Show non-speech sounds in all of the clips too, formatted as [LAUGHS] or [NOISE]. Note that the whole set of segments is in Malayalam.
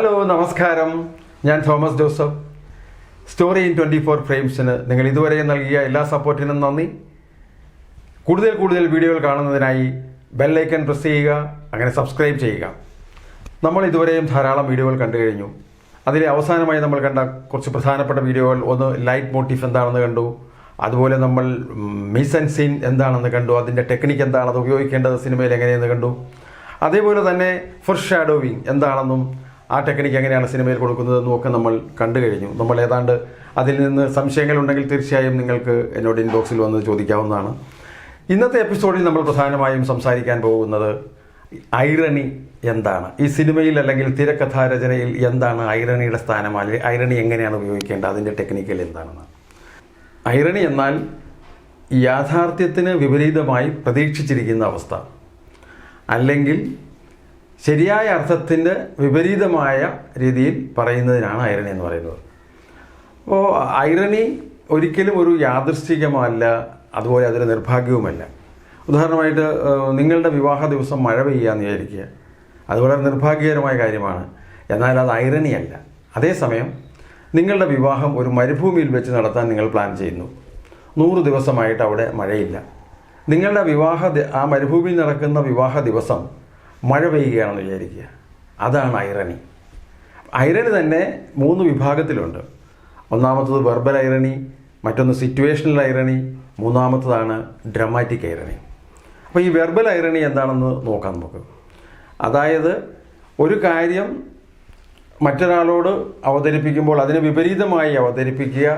ഹലോ നമസ്കാരം. ഞാൻ Thomas Joseph. Story in twenty four ഫ്രെയിംസിന് നിങ്ങൾ ഇതുവരെ നൽകിയ എല്ലാ സപ്പോർട്ടിനും നന്ദി. കൂടുതൽ കൂടുതൽ വീഡിയോകൾ കാണുന്നതിനായി ബെല്ലൈക്കൺ പ്രസ് ചെയ്യുക അങ്ങനെ സബ്സ്ക്രൈബ് ചെയ്യുക. നമ്മൾ ഇതുവരെയും ധാരാളം വീഡിയോകൾ കണ്ടു കഴിഞ്ഞു. അതിലെ അവസാനമായി നമ്മൾ കണ്ട കുറച്ച് പ്രധാനപ്പെട്ട വീഡിയോകൾ ഒന്ന് ലൈറ്റ് മോട്ടീഫ് എന്താണെന്ന് കണ്ടു. അതുപോലെ നമ്മൾ മിസ് ആൻഡ് സീൻ എന്താണെന്ന് കണ്ടു. അതിന്റെ ടെക്നിക്ക് എന്താണ് അത് ഉപയോഗിക്കേണ്ടത് സിനിമയിൽ എങ്ങനെയെന്ന് കണ്ടു. അതേപോലെ തന്നെ ഫുർ ഷാഡോവിങ് എന്താണെന്നും ആ ടെക്നിക്ക് എങ്ങനെയാണ് സിനിമയിൽ കൊടുക്കുന്നതെന്നും ഒക്കെ നമ്മൾ കണ്ടു കഴിഞ്ഞു. നമ്മൾ ഏതാണ്ട് അതിൽ നിന്ന് സംശയങ്ങളുണ്ടെങ്കിൽ തീർച്ചയായും നിങ്ങൾക്ക് എന്നോട് ഇൻബോക്സിൽ വന്ന് ചോദിക്കാവുന്നതാണ്. ഇന്നത്തെ എപ്പിസോഡിൽ നമ്മൾ പ്രധാനമായും സംസാരിക്കാൻ പോകുന്നത് ഐറണി എന്താണ്? ഈ സിനിമയിൽ അല്ലെങ്കിൽ തിരക്കഥാരചനയിൽ എന്താണ് ഐറണിയുടെ സ്ഥാനം? അല്ലെങ്കിൽ ഐറണി എങ്ങനെയാണ് ഉപയോഗിക്കേണ്ടത്? അതിന്റെ ടെക്നിക്കൽ എന്താണെന്ന്. ഐറണി എന്നാൽ യാഥാർത്ഥ്യത്തിന് വിപരീതമായി പ്രതീക്ഷിച്ചിരിക്കുന്ന അവസ്ഥ. അല്ലെങ്കിൽ ശരിയായ അർത്ഥത്തിന്റെ വിപരീതമായ രീതിയിൽ പറയുന്നതിനാണ് ഐറണി എന്ന് പറയുന്നത്. അപ്പോൾ ഐറണി ഒരിക്കലും ഒരു യാദൃശ്ചികമല്ല അതുപോലെ അതൊരു നിർഭാഗ്യവുമല്ല. ഉദാഹരണമായിട്ട് നിങ്ങളുടെ വിവാഹ ദിവസം മഴ പെയ്യാന്ന് വിചാരിക്കുക. അത് വളരെ നിർഭാഗ്യകരമായ കാര്യമാണ്. എന്നാൽ അത് ഐറണിയല്ല അതേസമയം നിങ്ങളുടെ വിവാഹം ഒരു മരുഭൂമിയിൽ വെച്ച് നടത്താൻ നിങ്ങൾ പ്ലാൻ ചെയ്യുന്നു. നൂറ് ദിവസമായിട്ട് അവിടെ മഴയില്ല. നിങ്ങളുടെ വിവാഹ ആ മരുഭൂമിയിൽ നടക്കുന്ന വിവാഹ ദിവസം മഴ പെയ്യുകയാണെന്ന് വിചാരിക്കുക. അതാണ് ഐറണി ഐറണി തന്നെ മൂന്ന് വിഭാഗത്തിലുണ്ട്. ഒന്നാമത്തത് വെർബൽ ഐറണി മറ്റൊന്ന് സിറ്റുവേഷണൽ ഐറണി മൂന്നാമത്തതാണ് ഡ്രമാറ്റിക് ഐറണി അപ്പോൾ ഈ വെർബൽ ഐറണി എന്താണെന്ന് നോക്കാം നമുക്ക്. അതായത് ഒരു കാര്യം മറ്റൊരാളോട് അവതരിപ്പിക്കുമ്പോൾ അതിന് വിപരീതമായി അവതരിപ്പിക്കുക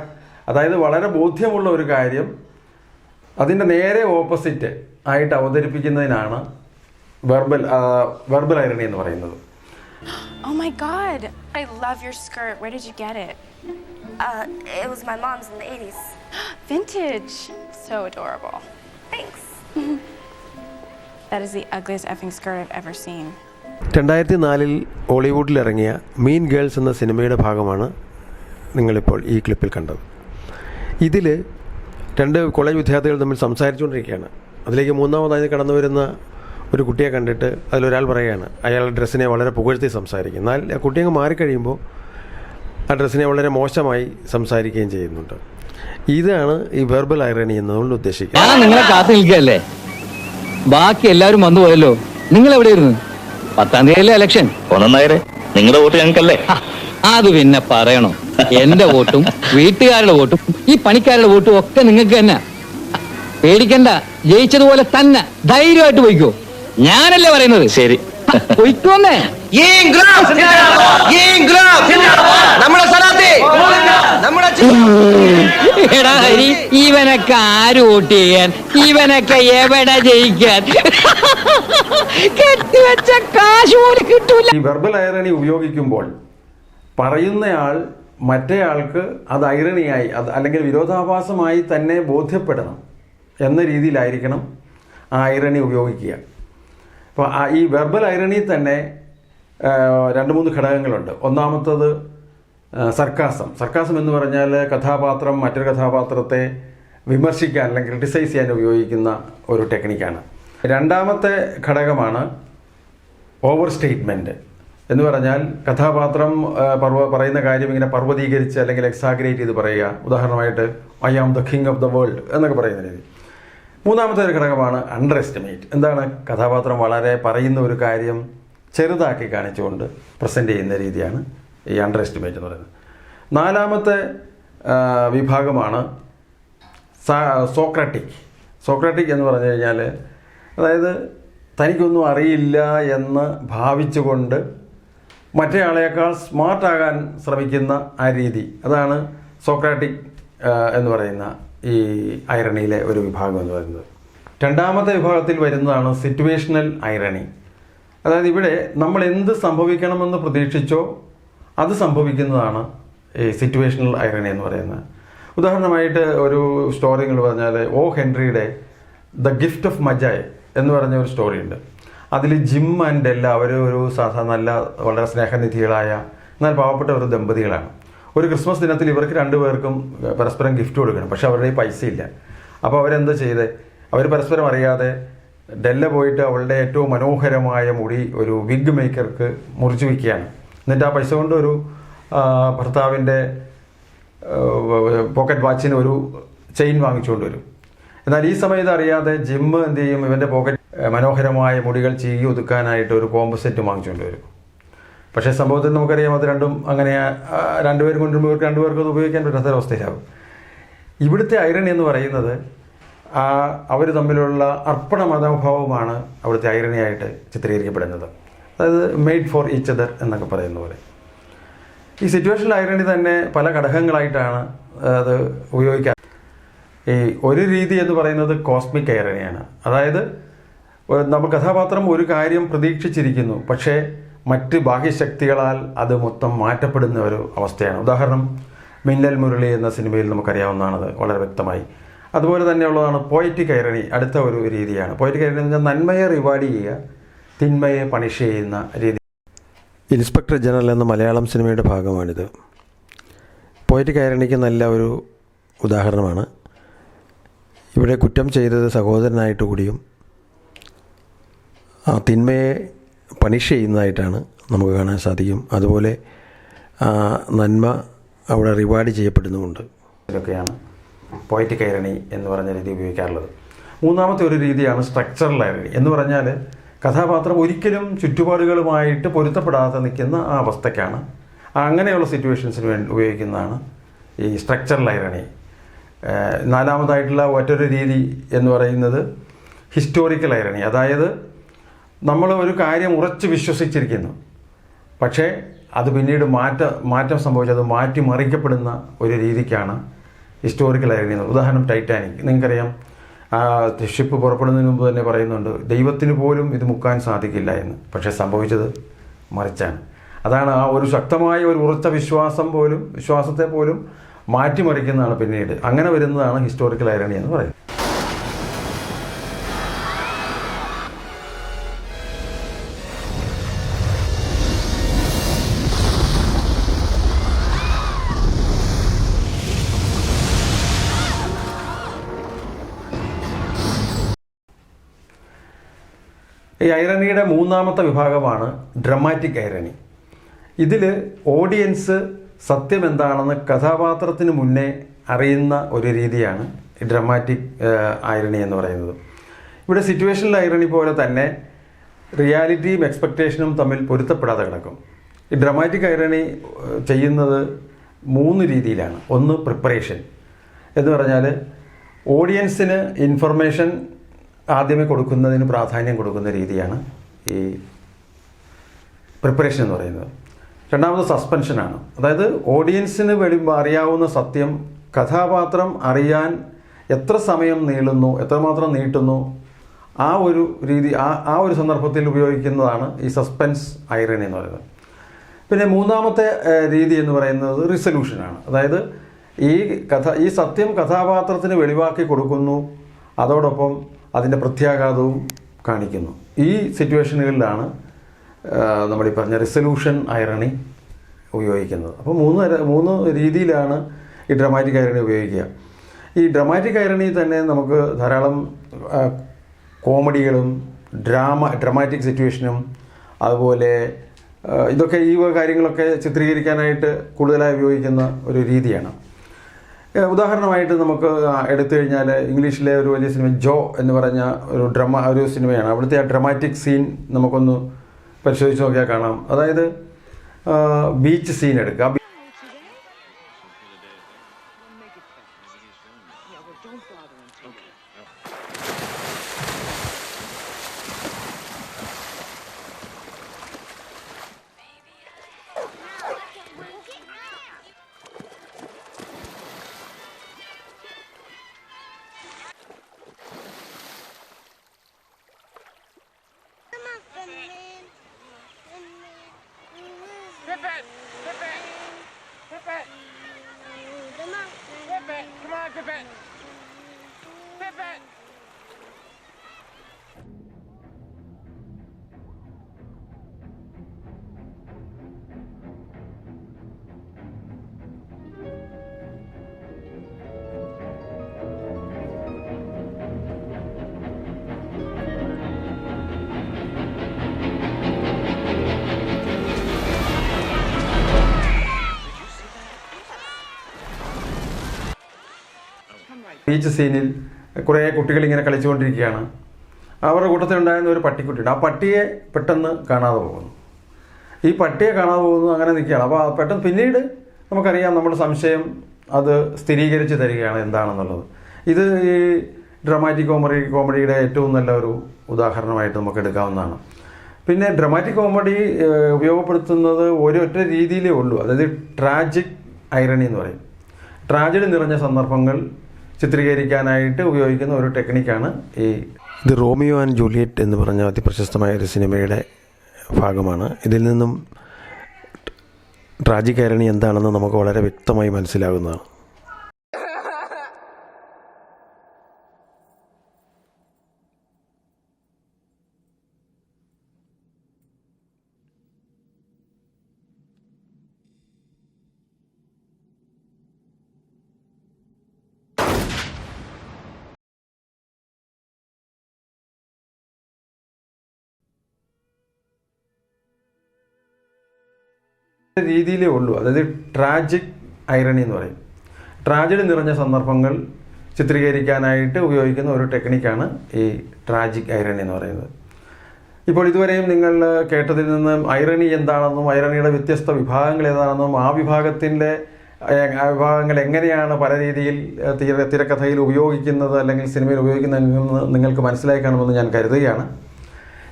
അതായത് വളരെ ബോധ്യമുള്ള ഒരു കാര്യം അതിന്റെ നേരെ ഓപ്പോസിറ്റ് ആയിട്ട് അവതരിപ്പിക്കുന്നതിനാണ് വെർബൽ വെർബൽ ഐറണി എന്ന് പറയുന്നത് Oh my god. I love your skirt. Where did you get it? Uh, it was my mom's in the 80s. [GASPS] Vintage. So adorable. Thanks. [LAUGHS] That is the ugliest effing skirt I've ever seen. രണ്ടായിരത്തി നാലിൽ ഹോളിവുഡിൽ ഇറങ്ങിയ മീൻ ഗേൾസ് എന്ന സിനിമയുടെ ഭാഗമാണ് നിങ്ങളിപ്പോൾ ഈ ക്ലിപ്പിൽ കണ്ടത് ഇതിൽ രണ്ട് കോളേജ് വിദ്യാർത്ഥികൾ തമ്മിൽ സംസാരിച്ചുകൊണ്ടിരിക്കുകയാണ് അതിലേക്ക് മൂന്നാമതായി കടന്നു വരുന്ന ഒരു കുട്ടിയെ കണ്ടിട്ട് അതിലൊരാൾ പറയുകയാണ് അയാളുടെ ഡ്രസ്സിനെ വളരെ പുകഴ്ത്തി സംസാരിക്കും. എന്നാൽ ആ കുട്ടി അങ്ങ് മാറിക്കഴിയുമ്പോൾ ആ ഡ്രസ്സിനെ വളരെ മോശമായി സംസാരിക്കുകയും ചെയ്യുന്നുണ്ട്. ഇതാണ് ഈ വെർബൽ ഐറണി എന്നതുകൊണ്ട് ഉദ്ദേശിക്കുന്നത്. ഞാൻ നിങ്ങളെ കാത്തു നിൽക്കുകയല്ലേ? ബാക്കി എല്ലാവരും വന്നു പോയല്ലോ. നിങ്ങൾ എവിടെയായിരുന്നു പത്താം തീയതിയിലെ ഇലക്ഷൻ ഒന്നായരെ നിങ്ങളുടെ വോട്ട് ഞങ്ങൾക്കല്ലേ? അത് പിന്നെ പറയണോ. എന്റെ വോട്ടും വീട്ടുകാരുടെ വോട്ടും ഈ പണിക്കാരുടെ വോട്ടും ഒക്കെ നിങ്ങൾക്ക് തന്നെ. പേടിക്കണ്ട ജയിച്ചതുപോലെ തന്നെ ധൈര്യമായിട്ട് പോയിക്കോ. ഞാനല്ലേ പറയുന്നത്? ശരി. ഹ, പോയിക്കോന്നേ നമ്മുടെ സ്ഥലത്തെ. നമ്മുടെ എടാ ഹരി ഇവനൊക്കെ ആര് വോട്ട് ചെയ്യാൻ? ഇവനൊക്കെ എവിടെ ജയിക്കാൻ? കെട്ടിവെച്ച കാശ് പോലും കിട്ടൂല. ഈ വെർബൽ ഐറണി ഉപയോഗിക്കുമ്പോൾ പറയുന്നയാൾ മറ്റേയാൾക്ക് അത് ഐറണിയായി അത് അല്ലെങ്കിൽ വിരോധാഭാസമായി തന്നെ ബോധ്യപ്പെടണം എന്ന രീതിയിലായിരിക്കണം ആ ഐറണി ഉപയോഗിക്കുക. അപ്പോൾ ഈ വെർബൽ ഐറണി തന്നെ രണ്ട് മൂന്ന് ഘടകങ്ങളുണ്ട്. ഒന്നാമത്തത് സർക്കാസം. സർക്കാസം എന്ന് പറഞ്ഞാൽ കഥാപാത്രം മറ്റൊരു കഥാപാത്രത്തെ വിമർശിക്കാൻ അല്ലെങ്കിൽ ക്രിട്ടിസൈസ് ചെയ്യാൻ ഉപയോഗിക്കുന്ന ഒരു ടെക്നിക്കാണ് രണ്ടാമത്തെ ഘടകമാണ് ഓവർ സ്റ്റേറ്റ്മെന്റ് എന്ന് പറഞ്ഞാൽ കഥാപാത്രം പർവ പറയുന്ന കാര്യം ഇങ്ങനെ പർവതീകരിച്ച് അല്ലെങ്കിൽ എക്സാഗ്രേറ്റ് ചെയ്ത് പറയുക. ഉദാഹരണമായിട്ട് I am the king of the world എന്നൊക്കെ പറയുന്ന രീതി. മൂന്നാമത്തെ ഒരു ഘടകമാണ് അണ്ടർ എസ്റ്റിമേറ്റ് എന്താണ്? കഥാപാത്രം വളരെ പറയുന്ന ഒരു കാര്യം ചെറുതാക്കി കാണിച്ചുകൊണ്ട് പ്രസന്റ് ചെയ്യുന്ന രീതിയാണ് ഈ അണ്ടർ എസ്റ്റിമേറ്റ് എന്ന് പറയുന്നത്. നാലാമത്തെ വിഭാഗമാണ് സോക്രട്ടിക്. സോക്രാറ്റിക് എന്ന് പറഞ്ഞു കഴിഞ്ഞാൽ അതായത് തനിക്കൊന്നും അറിയില്ല എന്ന് ഭാവിച്ചുകൊണ്ട് മറ്റേയാളേക്കാൾ സ്മാർട്ടാകാൻ ശ്രമിക്കുന്ന ആ രീതി. അതാണ് സോക്രാറ്റിക് എന്ന് പറയുന്ന ഈ ഐറണിയിലെ ഒരു വിഭാഗം എന്ന് പറയുന്നത്. രണ്ടാമത്തെ വിഭാഗത്തിൽ വരുന്നതാണ് സിറ്റുവേഷണൽ ഐറണി അതായത് ഇവിടെ നമ്മൾ എന്ത് സംഭവിക്കണമെന്ന് പ്രതീക്ഷിച്ചോ അത് സംഭവിക്കുന്നതാണ് ഈ സിറ്റുവേഷണൽ ഐറണി എന്ന് പറയുന്നത്. ഉദാഹരണമായിട്ട് ഒരു സ്റ്റോറി എന്ന് പറഞ്ഞാൽ ഓ ഹെൻറിയുടെ ദ ഗിഫ്റ്റ് ഓഫ് മജായ് എന്ന് പറഞ്ഞ ഒരു സ്റ്റോറി ഉണ്ട്. അതിൽ ജിം ആൻഡ് എല്ല അവർ ഒരു സാധാരണ നല്ല വളരെ സ്നേഹനിധികളായ എന്നാൽ പാവപ്പെട്ട ഒരു ദമ്പതികളാണ്. ഒരു ക്രിസ്മസ് ദിനത്തിൽ ഇവർക്ക് രണ്ടുപേർക്കും പരസ്പരം ഗിഫ്റ്റ് കൊടുക്കണം. പക്ഷെ അവരുടെ ഈ പൈസ ഇല്ല. അപ്പോൾ അവരെന്ത് ചെയ്ത്? അവർ പരസ്പരം അറിയാതെ ഡെല്ല പോയിട്ട് അവളുടെ ഏറ്റവും മനോഹരമായ മുടി ഒരു വിഗ് മേക്കർക്ക് മുറിച്ചു വയ്ക്കുകയാണ് എന്നിട്ട് ആ പൈസ കൊണ്ട് ഒരു ഭർത്താവിന്റെ പോക്കറ്റ് വാച്ചിന് ഒരു ചെയിൻ വാങ്ങിച്ചുകൊണ്ട് വരും. എന്നാൽ ഈ സമയത്ത് അറിയാതെ ജിമ്മ് എന്ത് ചെയ്യും? ഇവന്റെ പോക്കറ്റ് മനോഹരമായ മുടികൾ ചീകി ഒതുക്കാനായിട്ട് ഒരു കോമ്പസെറ്റ് സെറ്റ് വാങ്ങിച്ചുകൊണ്ട് വരും. പക്ഷേ സംഭവത്തിൽ നമുക്കറിയാം അത് രണ്ടും അങ്ങനെ രണ്ടുപേരും കൊണ്ടുവരുമ്പോൾ രണ്ടുപേർക്കും അത് ഉപയോഗിക്കാൻ പറ്റാത്ത അവസ്ഥയിലാവും ഇവിടുത്തെ ഐറണി എന്ന് പറയുന്നത് ആ അവർ തമ്മിലുള്ള അർപ്പണ മനോഭാവമാണ് അവിടുത്തെ ഐറണിയായിട്ട് ചിത്രീകരിക്കപ്പെടുന്നത്. അതായത് മെയ്ഡ് ഫോർ ഈച്ച് അതർ എന്നൊക്കെ പറയുന്ന പോലെ. ഈ സിറ്റുവേഷനിൽ ഐറണി തന്നെ പല ഘടകങ്ങളായിട്ടാണ് അത് ഉപയോഗിക്കുക ഈ ഒരു രീതി എന്ന് പറയുന്നത് കോസ്മിക് ഐറണിയാണ്. അതായത് നമ്മൾ കഥാപാത്രം ഒരു കാര്യം പ്രതീക്ഷിച്ചിരിക്കുന്നു പക്ഷേ മറ്റ് ബാഹ്യശക്തികളാൽ അത് മൊത്തം മാറ്റപ്പെടുന്ന ഒരു അവസ്ഥയാണ്. ഉദാഹരണം മിന്നൽ മുരളി എന്ന സിനിമയിൽ നമുക്കറിയാവുന്നതാണത് വളരെ വ്യക്തമായി. അതുപോലെ തന്നെയുള്ളതാണ് പോയറ്റിക് ഐറണി അടുത്ത ഒരു രീതിയാണ്. പോയറ്റിക് ഐറണി എന്ന് പറഞ്ഞാൽ നന്മയെ റിവാർഡ് ചെയ്യുക തിന്മയെ പണിഷ് ചെയ്യുന്ന രീതി. ഇൻസ്പെക്ടർ ജനറൽ എന്ന മലയാളം സിനിമയുടെ ഭാഗമാണിത്. പോയറ്റിക് ഐറണിക്ക് നല്ല ഒരു ഉദാഹരണമാണ്. ഇവിടെ കുറ്റം ചെയ്തത് സഹോദരനായിട്ട് കൂടിയും ആ തിന്മയെ പണിഷ് ചെയ്യുന്നതായിട്ടാണ് നമുക്ക് കാണാൻ സാധിക്കും. അതുപോലെ നന്മ അവിടെ റിവാർഡ് ചെയ്യപ്പെടുന്നുമുണ്ട്. ഇതൊക്കെയാണ് പോയറ്റിക് ഐറണി എന്ന് പറഞ്ഞ രീതി ഉപയോഗിക്കാറുള്ളത്. മൂന്നാമത്തെ ഒരു രീതിയാണ് സ്ട്രക്ചറൽ ഐറണി എന്ന് പറഞ്ഞാൽ കഥാപാത്രം ഒരിക്കലും ചുറ്റുപാടുകളുമായിട്ട് പൊരുത്തപ്പെടാതെ നിൽക്കുന്ന ആ അവസ്ഥയ്ക്കാണ്. അങ്ങനെയുള്ള സിറ്റുവേഷൻസിന് വേണ്ടി ഉപയോഗിക്കുന്നതാണ് ഈ സ്ട്രക്ചറൽ ഐറണി നാലാമതായിട്ടുള്ള മറ്റൊരു രീതി എന്ന് പറയുന്നത് ഹിസ്റ്റോറിക്കൽ ഐറണി അതായത് നമ്മൾ ഒരു കാര്യം ഉറച്ച് വിശ്വസിച്ചിരിക്കുന്നു. പക്ഷേ അത് പിന്നീട് മാറ്റ മാറ്റം സംഭവിച്ചത് മാറ്റിമറിക്കപ്പെടുന്ന ഒരു രീതിക്കാണ് ഹിസ്റ്റോറിക്കൽ ഐറണി ഉദാഹരണം ടൈറ്റാനിക് നിങ്ങൾക്കറിയാം ഷിപ്പ് പുറപ്പെടുന്നതിന് മുമ്പ് തന്നെ പറയുന്നുണ്ട് ദൈവത്തിന് പോലും ഇത് മുക്കാൻ സാധിക്കില്ല എന്ന്. പക്ഷേ സംഭവിച്ചത് മറിച്ചാണ്. അതാണ് ആ ഒരു ശക്തമായ ഒരു ഉറച്ച വിശ്വാസം പോലും വിശ്വാസത്തെ പോലും മാറ്റിമറിക്കുന്നതാണ് പിന്നീട്. അങ്ങനെ വരുന്നതാണ് ഹിസ്റ്റോറിക്കൽ ഐറണി എന്ന് പറയുന്നത്. ഈ ഐറണിയുടെ മൂന്നാമത്തെ വിഭാഗമാണ് ഡ്രമാറ്റിക് ഐറണി ഇതിൽ ഓഡിയൻസ് സത്യം എന്താണെന്ന് കഥാപാത്രത്തിന് മുന്നേ അറിയുന്ന ഒരു രീതിയാണ് ഈ ഡ്രമാറ്റിക് ഐറണി എന്ന് പറയുന്നത്. ഇവിടെ സിറ്റുവേഷനിൽ ഐറണി പോലെ തന്നെ റിയാലിറ്റിയും എക്സ്പെക്റ്റേഷനും തമ്മിൽ പൊരുത്തപ്പെടാതെ കിടക്കും. ഈ ഡ്രമാറ്റിക് ഐറണി ചെയ്യുന്നത് മൂന്ന് രീതിയിലാണ്. ഒന്ന് പ്രിപ്പറേഷൻ എന്ന് പറഞ്ഞാൽ ഓഡിയൻസിന് ഇൻഫർമേഷൻ ആദ്യമേ കൊടുക്കുന്നതിന് പ്രാധാന്യം കൊടുക്കുന്ന രീതിയാണ് ഈ പ്രിപ്പറേഷൻ എന്ന് പറയുന്നത്. രണ്ടാമത് സസ്പെൻഷനാണ് അതായത് ഓഡിയൻസിന് വെളി അറിയാവുന്ന സത്യം കഥാപാത്രം അറിയാൻ എത്ര സമയം നീളുന്നു എത്രമാത്രം നീട്ടുന്നു ആ ഒരു രീതി ആ ആ ഒരു സന്ദർഭത്തിൽ ഉപയോഗിക്കുന്നതാണ് ഈ സസ്പെൻസ് ഐറണി എന്ന് പറയുന്നത്. പിന്നെ മൂന്നാമത്തെ രീതി എന്ന് പറയുന്നത് റിസൊല്യൂഷനാണ് അതായത് ഈ കഥ ഈ സത്യം കഥാപാത്രത്തിന് വെളിവാക്കി കൊടുക്കുന്നു. അതോടൊപ്പം അതിന്റെ പ്രത്യാഘാതവും കാണിക്കുന്നു. ഈ സിറ്റുവേഷനുകളിലാണ് നമ്മൾ ഈ പറഞ്ഞ റിസൊല്യൂഷൻ ഐറണി ഉപയോഗിക്കുന്നത്. അപ്പോൾ മൂന്ന് മൂന്ന് രീതിയിലാണ് ഈ ഡ്രമാറ്റിക് ഐറണി ഉപയോഗിക്കുക. ഈ ഡ്രമാറ്റിക് ഐറണി തന്നെ നമുക്ക് ധാരാളം കോമഡികളും ഡ്രാമ ഡ്രമാറ്റിക് സിറ്റുവേഷനും അതുപോലെ ഇതൊക്കെ ഈ കാര്യങ്ങളൊക്കെ ചിത്രീകരിക്കാനായിട്ട് കൂടുതലായി ഉപയോഗിക്കുന്ന ഒരു രീതിയാണ്. ഉദാഹരണമായിട്ട് നമുക്ക് എടുത്തു കഴിഞ്ഞാൽ ഇംഗ്ലീഷിലെ ഒരു വലിയ സിനിമ ജോ എന്ന് പറഞ്ഞ ഒരു ഡ്രമ ഒരു സിനിമയാണ്. അവിടുത്തെ ആ ഡ്രമാറ്റിക് സീൻ നമുക്കൊന്ന് പരിശോധിച്ച് നോക്കിയാൽ കാണാം. അതായത് ബീച്ച് സീൻ എടുക്കുക Whip it! Whip it! Whip it! Come on! Whip it! Come on, whip it! Whip it! Beach സീനിൽ കുറേ കുട്ടികൾ ഇങ്ങനെ കളിച്ചുകൊണ്ടിരിക്കുകയാണ്. അവരുടെ കൂട്ടത്തിൽ ഉണ്ടായിരുന്ന ഒരു പട്ടിക്കുട്ടിയുണ്ട്. ആ പട്ടിയെ പെട്ടെന്ന് കാണാതെ പോകുന്നു. ഈ പട്ടിയെ കാണാതെ പോകുന്നു അങ്ങനെ നിൽക്കുകയാണ്. അപ്പോൾ പെട്ടെന്ന് പിന്നീട് നമുക്കറിയാം നമ്മുടെ സംശയം അത് സ്ഥിരീകരിച്ച് തരികയാണ് എന്താണെന്നുള്ളത്. ഇത് ഈ ഡ്രമാറ്റിക് കോമഡി കോമഡിയുടെ ഏറ്റവും നല്ല ഒരു ഉദാഹരണമായിട്ട് നമുക്ക് എടുക്കാവുന്നതാണ്. പിന്നെ ഡ്രമാറ്റിക് കോമഡി ഉപയോഗപ്പെടുത്തുന്നത് ഉപയോഗപ്പെടുത്തുന്നത് ഒരൊറ്റ രീതിയിലേ ഉള്ളൂ. അതായത് ട്രാജിക് ഐറണി എന്ന് പറയും. ട്രാജഡി നിറഞ്ഞ സന്ദർഭങ്ങൾ ചിത്രീകരിക്കാനായിട്ട് ഉപയോഗിക്കുന്ന ഒരു ടെക്നിക്കാണ് ഈ ഇത് റോമിയോ ആൻഡ് ജൂലിയറ്റ് എന്ന് പറഞ്ഞ അതിപ്രശസ്തമായ ഒരു സിനിമയുടെ ഭാഗമാണ്. ഇതിൽ നിന്നും ട്രാജിക് ഐരണി എന്താണെന്ന് നമുക്ക് വളരെ വ്യക്തമായി മനസ്സിലാകുന്നതാണ്. രീതിയിലേ ഉള്ളൂ. അതായത് ട്രാജിക് ഐറണി എന്ന് പറയും. ട്രാജഡി നിറഞ്ഞ സന്ദർഭങ്ങൾ ചിത്രീകരിക്കാനായിട്ട് ഉപയോഗിക്കുന്ന ഒരു ടെക്നിക്കാണ് ഈ ട്രാജിക് ഐറണി എന്ന് പറയുന്നത്. ഇപ്പോൾ ഇതുവരെയും നിങ്ങൾ കേട്ടതിൽ നിന്ന് ഐറണി എന്താണെന്നും ഐറണിയുടെ വ്യത്യസ്ത വിഭാഗങ്ങൾ ഏതാണെന്നും ആ വിഭാഗത്തിന്റെ വിഭാഗങ്ങൾ എങ്ങനെയാണ് പല രീതിയിൽ തിര തിരക്കഥയിൽ ഉപയോഗിക്കുന്നത് അല്ലെങ്കിൽ സിനിമയിൽ ഉപയോഗിക്കുന്നതെന്ന് നിങ്ങൾക്ക് മനസ്സിലായി കാണുമെന്ന് ഞാൻ കരുതുകയാണ്.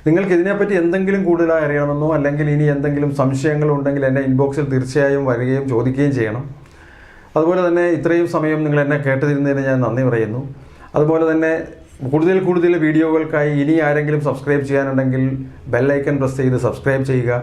നിങ്ങൾക്ക് ഇതിനെപ്പറ്റി എന്തെങ്കിലും കൂടുതലായി അറിയണമെന്നോ അല്ലെങ്കിൽ ഇനി എന്തെങ്കിലും സംശയങ്ങൾ ഉണ്ടെങ്കിൽ എന്റെ ഇൻബോക്സിൽ തീർച്ചയായും വരികയും ചോദിക്കുകയും ചെയ്യണം. അതുപോലെ തന്നെ ഇത്രയും സമയം നിങ്ങൾ എന്നെ കേട്ടതിരുന്നതിന് ഞാൻ നന്ദി പറയുന്നു. അതുപോലെ തന്നെ കൂടുതൽ കൂടുതൽ വീഡിയോകൾക്കായി ഇനി ആരെങ്കിലും സബ്സ്ക്രൈബ് ചെയ്യാനുണ്ടെങ്കിൽ ബെല്ലൈക്കൺ പ്രസ് ചെയ്ത് സബ്സ്ക്രൈബ് ചെയ്യുക.